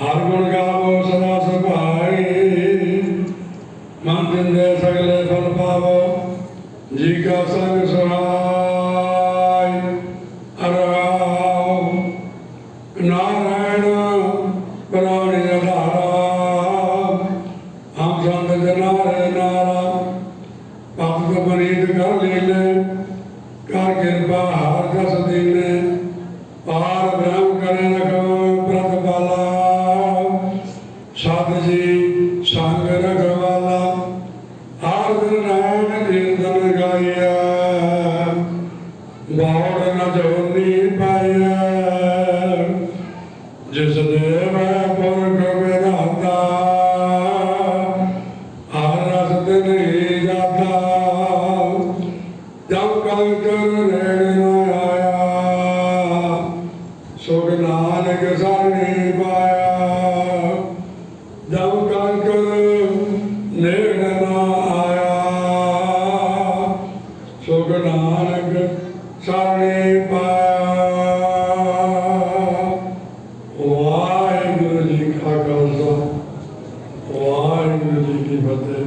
ਹਰ ਗੁਣ ਗਾਵੋ ਸਦਾ ਸੁਭਾਈ। ਮਨ ਦਿੰਦੇ ਸਗਲੇ ਫਲ ਪਾਵੋ, ਜੀ ਕਾ ਸੰਗ ਸੁਹਾਈ। ਅਰਹਾਉ ਨਾਰਾਇਣ ਪ੍ਰਾਣੀ ਅਧਾਰਾ। ਹਮ ਸੰਤ ਜਨਾਰੇ ਨਾਰਾ। ਭਗਤ ਬਰੀਦ ਕਰ ਲੈ ਕਰ ਕਿਰਪਾ ਹਰ ਜਸ ਦੀਨੇ। ਸੁਖ ਨਾਨਕ ਸਰਣੀ ਪਾਇਆ। ਨਾਨਕ ਸ਼ਰਣੇ ਪਾ। ਵਾਹਿਗੁਰੂ ਜੀ ਕਾ ਖਾਲਸਾ ਵਾਹਿਗੁਰੂ ਜੀ ਕੀ ਫਤਿਹ।